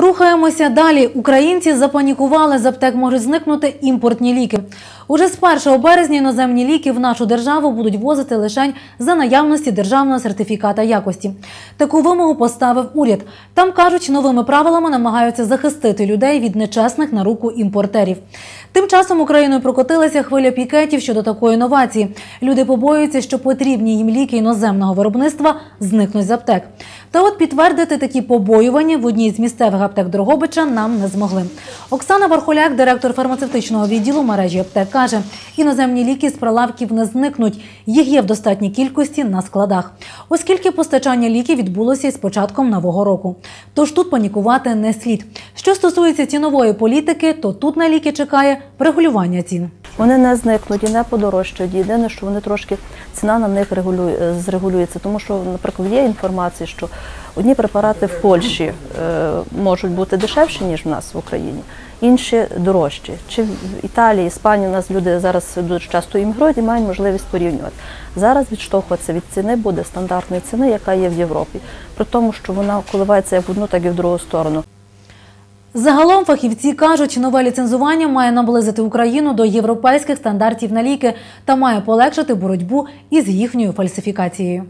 Рухаємося далі. Українці запанікували. З аптек можуть зникнути імпортні ліки. Уже з 1 березня іноземні ліки в нашу державу будуть возити лише за наявності державного сертифіката якості. Таку вимогу поставив уряд. Там кажуть, новими правилами намагаються захистити людей від нечесних на руку імпортерів. Тим часом Україною прокотилася хвиля пікетів щодо такої новації. Люди побоюються, що потрібні їм ліки іноземного виробництва зникнуть з аптек. Та от підтвердити такі побоювання в одній з місцевих аптек Дрогобича нам не змогли. Оксана Вархоляк, директор фармацевтичного відділу мережі аптек, каже, іноземні ліки з прилавків не зникнуть. Їх є в достатній кількості на складах, оскільки постачання ліків відбулося із початком нового року. Тож тут панікувати не слід. Що стосується цінової політики, то тут на ліки чекає регулювання цін. Вони не зникнуть і не подорожчають. Єдине, що вони трошки ціна на них регулює, зрегулюється. Тому що, наприклад, є інформація, що одні препарати в Польщі е, можуть бути дешевші, ніж в нас в Україні, інші дорожчі. Чи в Італії, Іспанії у нас люди зараз дуже часто іммігрують і мають можливість порівнювати. Зараз відштовхуватися від ціни буде стандартної ціни, яка є в Європі, при тому, що вона коливається як в одну, так і в другу сторону. Загалом фахівці кажуть, нове ліцензування має наблизити Україну до європейських стандартів на ліки та має полегшити боротьбу із їхньою фальсифікацією.